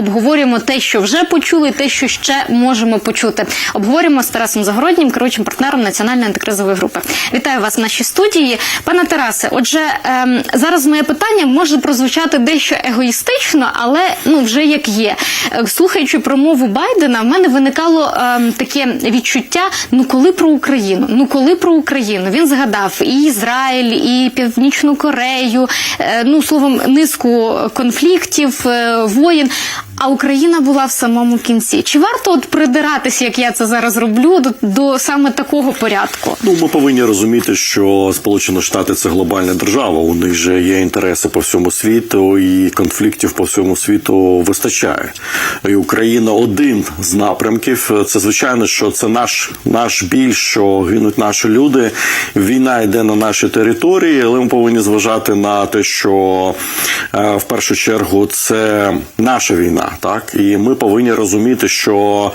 обговорюємо те, що вже почули, те, що ще можемо почути. Обговорюємо з Тарасом Загороднім, керуючим партнером національної антикризової групи. Вітаю вас в нашій студії, пане Тарасе. Отже, ем, зараз моє питання може прозвучати дещо егоїстично, але ну вже як є. Е, Слухаючи промову Байдена, в мене виникало ем, таке відчуття: ну коли про Україну? Ну коли про Україну? Він згадав і Ізраїль, і Північну Корею, е, ну словом, низку конфліктів, е, воєн. А Україна була в самому кінці. Чи варто от придиратися, як я це зараз роблю, до, до саме такого порядку? Ну, ми повинні розуміти, що Сполучені Штати це глобальна держава. У них же є інтереси по всьому світу, і конфліктів по всьому світу вистачає. І Україна один з напрямків. Це звичайно, що це наш наш біль, що гинуть наші люди. Війна йде на нашій території, але ми повинні зважати на те, що е, в першу чергу це наша війна, так і ми повинні розуміти, що.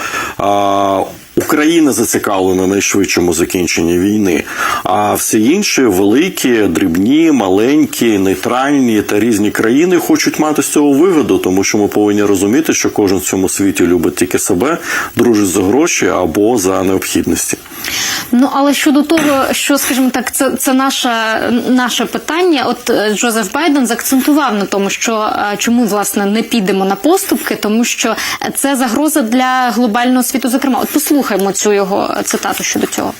Україна зацікавлена найшвидшому закінченні війни, а всі інші великі, дрібні, маленькі, нейтральні та різні країни хочуть мати з цього вигоду, тому що ми повинні розуміти, що кожен в цьому світі любить тільки себе, дружить за гроші або за необхідності. Ну але щодо того, що скажімо так, це, це наше, наше питання. От е, Джозеф Байден заакцентував на тому, що е, чому власне не підемо на поступки, тому що це загроза для глобального світу. Зокрема, от послухаймо цю його цитату щодо цього.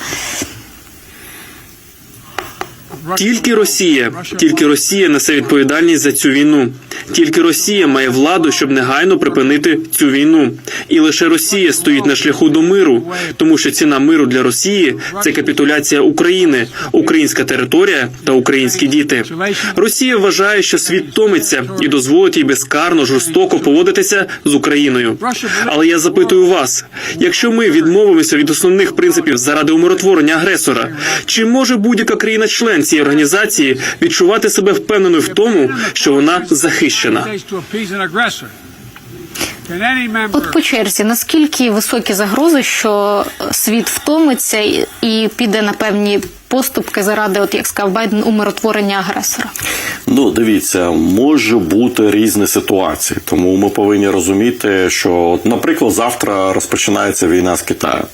Тільки Росія, тільки Росія несе відповідальність за цю війну. Тільки Росія має владу, щоб негайно припинити цю війну. І лише Росія стоїть на шляху до миру, тому що ціна миру для Росії це капітуляція України, українська територія та українські діти. Росія вважає, що світ томиться і дозволить їй безкарно жорстоко поводитися з Україною. Але я запитую вас: якщо ми відмовимося від основних принципів заради умиротворення агресора, чи може будь-яка країна-член цієї організації відчувати себе впевненою в тому, що вона захищена? От по черзі, наскільки високі загрози, що світ втомиться і, і піде на певні поступки заради, от як сказав Байден, умиротворення агресора? Ну, дивіться, може бути різні ситуації, тому ми повинні розуміти, що, наприклад, завтра розпочинається війна з Китаєм.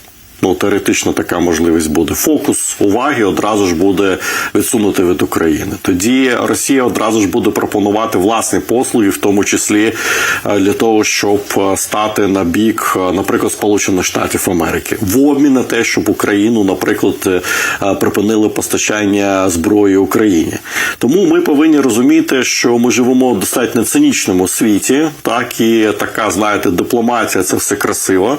Ну, теоретично така можливість буде. Фокус уваги одразу ж буде відсунути від України. Тоді Росія одразу ж буде пропонувати власні послуги, в тому числі е, для того, щоб е, стати на бік, е, наприклад, Сполучених Штатів Америки, в обмін на те, щоб Україну, наприклад, припинили постачання зброї Україні. Тому ми повинні розуміти, що ми живемо в достатньо цинічному світі, так і така, знаєте, дипломатія це все красиво,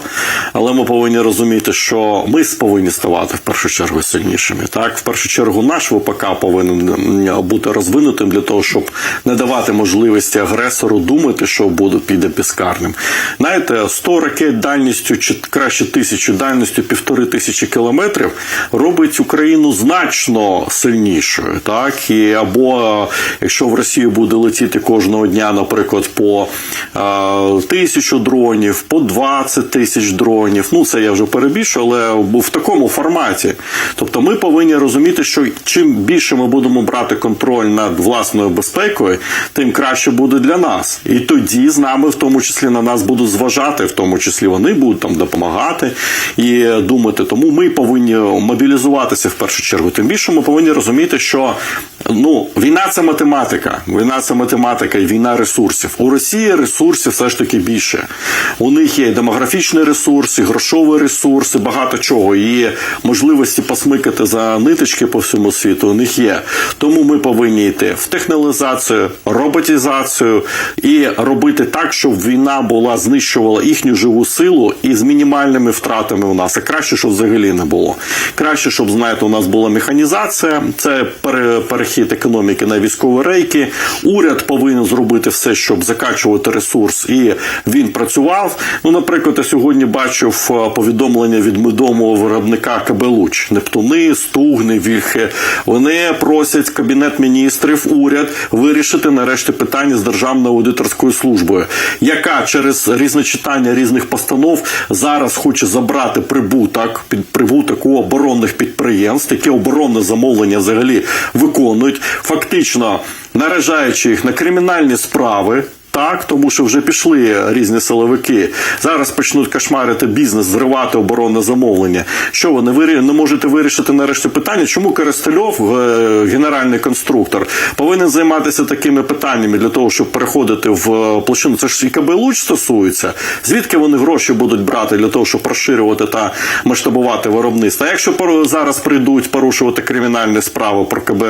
але ми повинні розуміти, що ми повинні ставати в першу чергу сильнішими. Так, в першу чергу, наш ВПК повинен бути розвинутим для того, щоб не давати можливості агресору думати, що буде піде безкарним. Знаєте, 100 ракет дальністю чи краще тисячу дальністю півтори тисячі кілометрів робить Україну значно сильнішою. Так і або якщо в Росію буде летіти кожного дня, наприклад, по тисячу дронів, по 20 тисяч дронів. Ну це я вже перебільшую, але в такому форматі. Тобто, ми повинні розуміти, що чим більше ми будемо брати контроль над власною безпекою, тим краще буде для нас. І тоді з нами, в тому числі, на нас будуть зважати, в тому числі вони будуть там допомагати і думати. Тому ми повинні мобілізуватися в першу чергу. Тим більше ми повинні розуміти, що ну війна це математика. Війна це математика і війна ресурсів. У Росії ресурсів все ж таки більше. У них є і демографічні ресурси, і грошові ресурси, багато чого. І можливості посмикати за ниточки по всьому світу у них є. Тому ми повинні йти в технологізацію, роботизацію і робити так, щоб війна була знищувала їхню живу силу і з мінімальними втратами у нас. А краще, щоб взагалі не було. Краще, щоб знаєте, у нас була механізація, це пере- перехід економіки на військові рейки. Уряд повинен зробити все, щоб закачувати ресурс, і він працював. Ну, наприклад, я сьогодні бачив е, повідомлення від відомого виробника Кабелуч, Нептуни, Стугни, Вільхи. Вони просять кабінет міністрів, уряд вирішити нарешті питання з державною аудиторською службою, яка через різне читання різних постанов зараз хоче забрати прибуток під прибуток у оборонних підприємств, які оборонне замовлення взагалі виконують, фактично наражаючи їх на кримінальні справи. Так, тому що вже пішли різні силовики. Зараз почнуть кошмарити бізнес, зривати оборонне замовлення. Що вони вирі... не можете вирішити нарешті питання? Чому Коростельов, е, генеральний конструктор, повинен займатися такими питаннями для того, щоб переходити в е, площину? Це ж і КБ Луч стосується. Звідки вони гроші будуть брати для того, щоб розширювати та масштабувати виробництво? А якщо зараз прийдуть порушувати кримінальні справи про КБ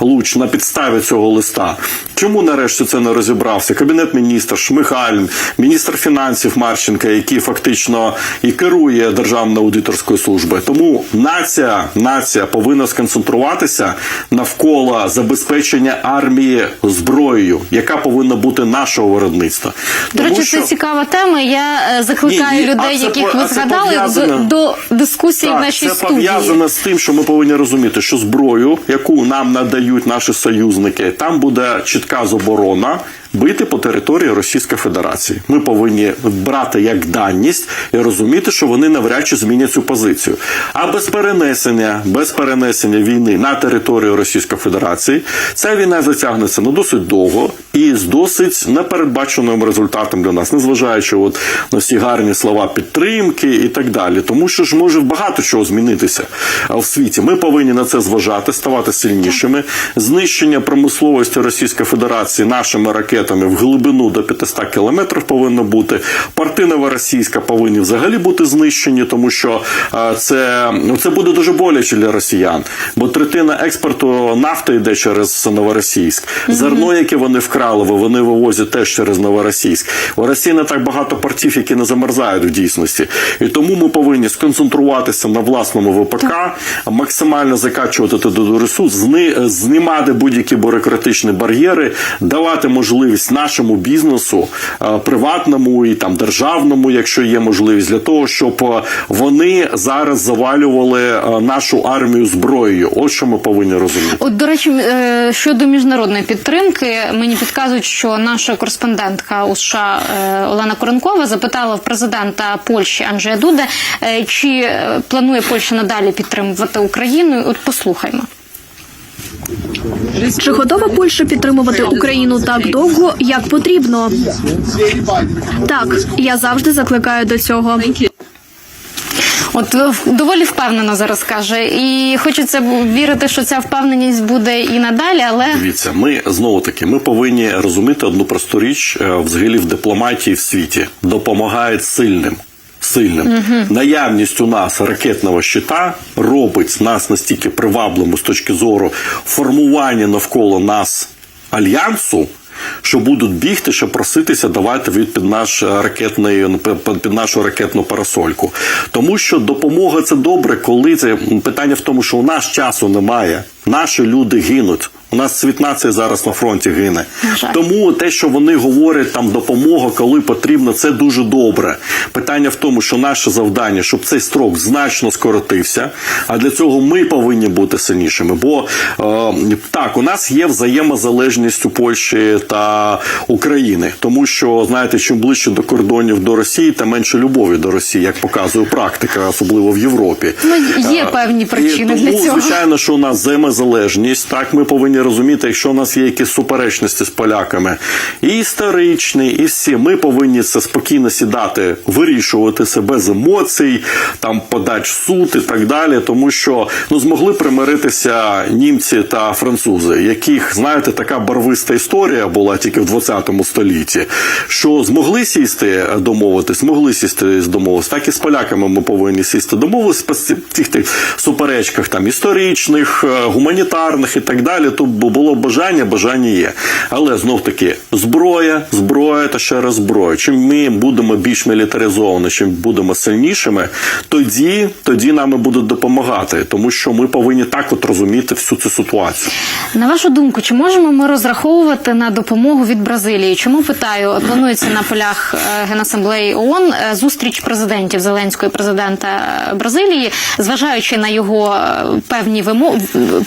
Луч на підставі цього листа, чому нарешті це не розібрався? Кабінет міністр Шмигаль, міністр фінансів Марченка, який фактично і керує державною аудиторською службою. Тому нація, нація повинна сконцентруватися навколо забезпечення армії зброєю, яка повинна бути нашого виробництва. До речі, що- це цікава тема. Я е, закликаю Ні, ні, людей, це яких ви згадали, до, до дискусії в Так, нашій це студії. пов'язано з тим, що ми повинні розуміти, що зброю, яку нам надають наші союзники, там буде чітка заборона. Бити по території Російської Федерації. Ми повинні брати як даність і розуміти, що вони навряд чи змінять цю позицію. А без перенесення, без перенесення війни на територію Російської Федерації, ця війна затягнеться на досить довго і з досить непередбаченим результатом для нас, незважаючи от на всі гарні слова підтримки і так далі. Тому що ж може багато чого змінитися в світі. Ми повинні на це зважати, ставати сильнішими. Знищення промисловості Російської Федерації нашими ракетами в глибину до 500 кілометрів повинно бути. Порти новоросійська повинні взагалі бути знищені, тому що це, ну, це буде дуже боляче для росіян. Бо третина експорту нафти йде через Новоросійськ. Зерно, яке вони вкрали, вони вивозять теж через Новоросійськ. У Росії не так багато портів, які не замерзають в дійсності. І тому ми повинні сконцентруватися на власному ВПК, максимально закачувати туди ресурс, знімати будь-які бюрократичні бар'єри, давати можливість нашому бізнесу, е, приватному і там державному, якщо є можливість, для того, щоб е, вони зараз завалювали е, нашу армію зброєю. Ось що ми повинні розуміти. От, до речі, щодо міжнародної підтримки, мені підказують, що наша кореспондентка у США Олена Коренкова запитала в президента Польщі Анджея Дуде, чи планує Польща надалі підтримувати Україну. От послухаймо. Чи готова Польща підтримувати Україну так довго, як потрібно? Так, я завжди закликаю до цього. От е, доволі впевнено зараз каже, і хочеться вірити, що ця впевненість буде і надалі, але Дивіться, ми знову таки ми повинні розуміти одну просту річ е, взагалі в дипломатії в світі допомагає сильним. Сильним наявність у нас ракетного щита робить нас настільки привабливим з точки зору формування навколо нас альянсу. Що будуть бігти, що проситися давати від під наш ракетний під під нашу ракетну парасольку, тому що допомога це добре, коли це питання в тому, що у нас часу немає. Наші люди гинуть. У нас світ нації зараз на фронті гине. Жаль. Тому те, що вони говорять, там допомога, коли потрібно, це дуже добре. Питання в тому, що наше завдання, щоб цей строк значно скоротився. А для цього ми повинні бути сильнішими. Бо е, так, у нас є взаємозалежність у Польщі та України, тому що знаєте, чим ближче до кордонів до Росії, тим менше любові до Росії, як показує практика, особливо в Європі. Ну, є Е, певні причини і для цього. Звичайно, що у нас взаємозалежність. Так, ми повинні розуміти, якщо у нас є якісь суперечності з поляками, і історичні, і всі, ми повинні це спокійно сідати, вирішувати це без емоцій, там подач суд і так далі. Тому що ну змогли примиритися німці та французи, яких знаєте, така барвиста історія була тільки в 20 столітті. Що змогли сісти домовитись, могли сісти домовитись. Так і з поляками ми повинні сісти домовитись по цих тих суперечках там історичних, е, гуманітарних і так далі. Бу- було бажання, бажання є. Але знов таки зброя, зброя та ще раз зброя. Чим ми будемо більш мілітаризовані, чим будемо сильнішими, тоді, тоді нам будуть допомагати, тому що ми повинні так от розуміти всю цю ситуацію. На вашу думку, чи можемо ми розраховувати на допомогу від Бразилії? Чому питаю? Планується на полях е, Генасамблеї ООН е, зустріч президентів Зеленського і президента е, Бразилії, зважаючи на його певні вимо-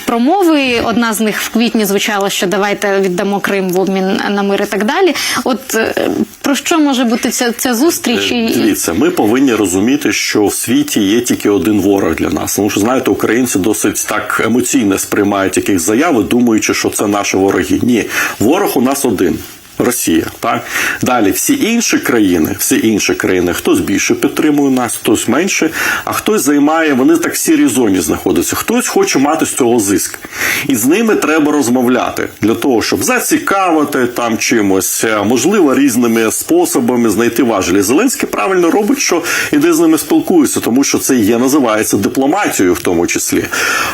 промови. Одна з них в квітні звучало, що давайте віддамо Крим в обмін на мир і так далі. От е, про що може бути ця, ця зустріч? І- Дивіться, ми повинні розуміти, що в світі є тільки один ворог для нас. Тому що знаєте, українці досить так емоційно сприймають яких заяви, думаючи, що це наші вороги. Ні, ворог у нас один. Росія, так далі всі інші країни, всі інші країни, хтось більше підтримує нас, хтось менше, а хтось займає, вони так в сірій зоні знаходяться. Хтось хоче мати з цього зиск, і з ними треба розмовляти для того, щоб зацікавити там чимось, е, можливо, різними способами знайти важелі. Зеленський правильно робить, що іде з ними спілкується, тому що це є називається дипломатією, в тому числі.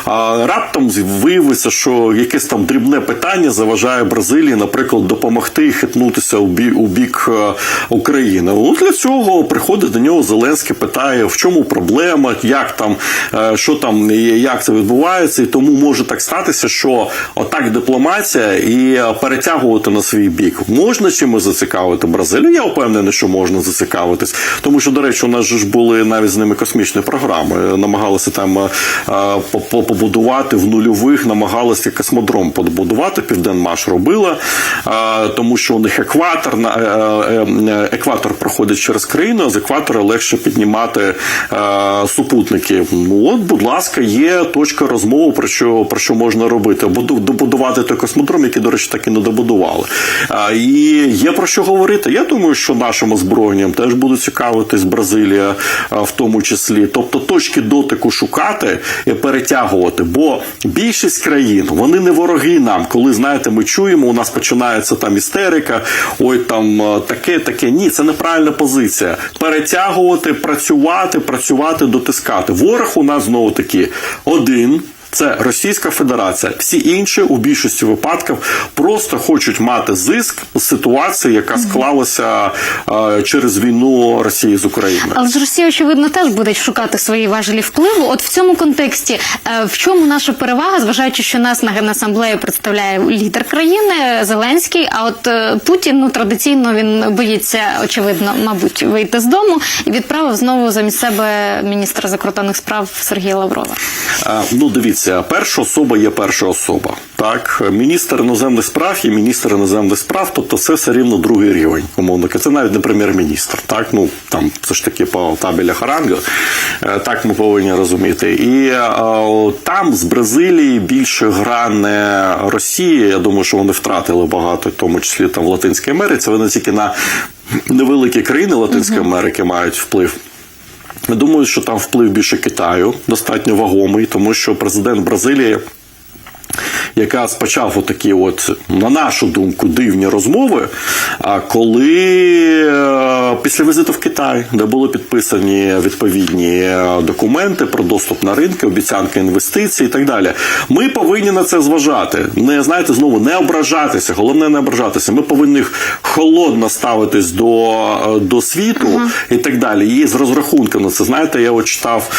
А раптом виявиться, що якесь там дрібне питання заважає Бразилії, наприклад, допомогти хитнутися у бік, е, України. Ну для цього приходить до нього Зеленський, питає, в чому проблема, як там, е, що там, як це відбувається, і тому може так статися, що отак дипломатія і перетягувати на свій бік. Можна чимось зацікавити Бразилію? Я впевнений, що можна зацікавитись, тому що, до речі, у нас ж були навіть з ними космічні програми. Намагалися там е, по- по- побудувати в нульових, намагалися космодром побудувати. Південмаш робила, тому що у них екватор на е, е, е, екватор проходить через країну, а з екватора легше піднімати супутники. Ну от, будь ласка, є точка розмови про що про що можна робити. Добудувати той космодром, який, до речі, так і не добудували. І є про що говорити. Я думаю, що нашим озброєнням теж буде цікавитись Бразилія, в тому числі. Тобто точки дотику шукати і перетягувати. Бо більшість країн вони не вороги нам. Коли знаєте, ми чуємо, у нас починається там істерика, ой, там е, таке, таке. Ні, це неправильна позиція. Перетягувати, працювати, працювати, дотискати. Ворог у нас знову таки один. Це Російська Федерація. Всі інші у більшості випадків просто хочуть мати зиск з ситуації, яка склалася е, через війну Росії з Україною. Але ж Росія, очевидно, теж буде шукати свої важелі впливу. От в цьому контексті, е, в чому наша перевага, зважаючи, що нас на генасамблеї представляє лідер країни Зеленський. А от е, Путін ну традиційно він боїться, очевидно, мабуть, вийти з дому і відправив знову замість себе міністра закордонних справ Сергія Лаврова. Е, Ну, дивіться, перша особа є перша особа. Так, міністр іноземних справ і міністр іноземних справ, тобто це все рівно другий рівень, умовно. Це навіть не прем'єр-міністр. Так, ну там все ж таки по табеля Харангу. Е, Так ми повинні розуміти. І е, там з Бразилії більше гра не Росія. Я думаю, що вони втратили багато, в тому числі там в Латинській Америці. Вони тільки на невеликі країни Латинської Америки мають вплив. Думаю, що там вплив більше Китаю достатньо вагомий, тому що президент Бразилії. Яка спочав отакі, от, на нашу думку, дивні розмови. А коли е, після візиту в Китай, де були підписані відповідні е, документи про доступ на ринки, обіцянки інвестицій і так далі, ми повинні на це зважати. Не знаєте, знову не ображатися. Головне не ображатися. Ми повинні холодно ставитись до, е, до світу і так далі. І з розрахунком на це. Знаєте, я от читав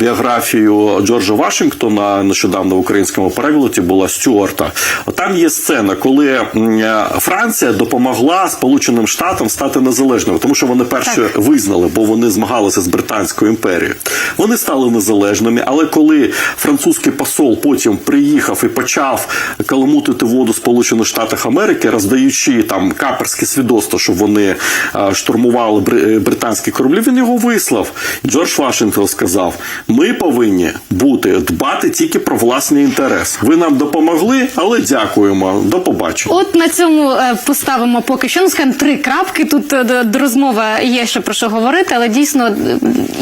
біографію Джорджа Вашингтона нещодавно в українському перекладі була Стюарта. Там є сцена, коли е, Франція допомогла Сполученим Штатам стати незалежними, тому що вони перше визнали, бо вони змагалися з Британською імперією. Вони стали незалежними, але коли французький посол потім приїхав і почав каламутити воду Сполучених Штатів Америки, роздаючи там каперське свідоцтво, щоб вони е, штурмували е, британські кораблі, він його вислав. Джордж Вашингтон сказав: ми повинні бути дбати тільки про власний інтерес. Ви нам допомогли, але дякуємо. До побачення. От на цьому е, поставимо поки що. Ну, скажімо, три крапки. Тут е, розмови є ще про що говорити, але дійсно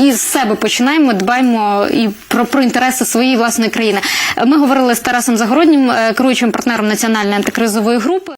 із себе починаємо, дбаємо і про, про інтереси своєї власної країни. Ми говорили з Тарасом Загороднім, е, керуючим партнером національної антикризової групи.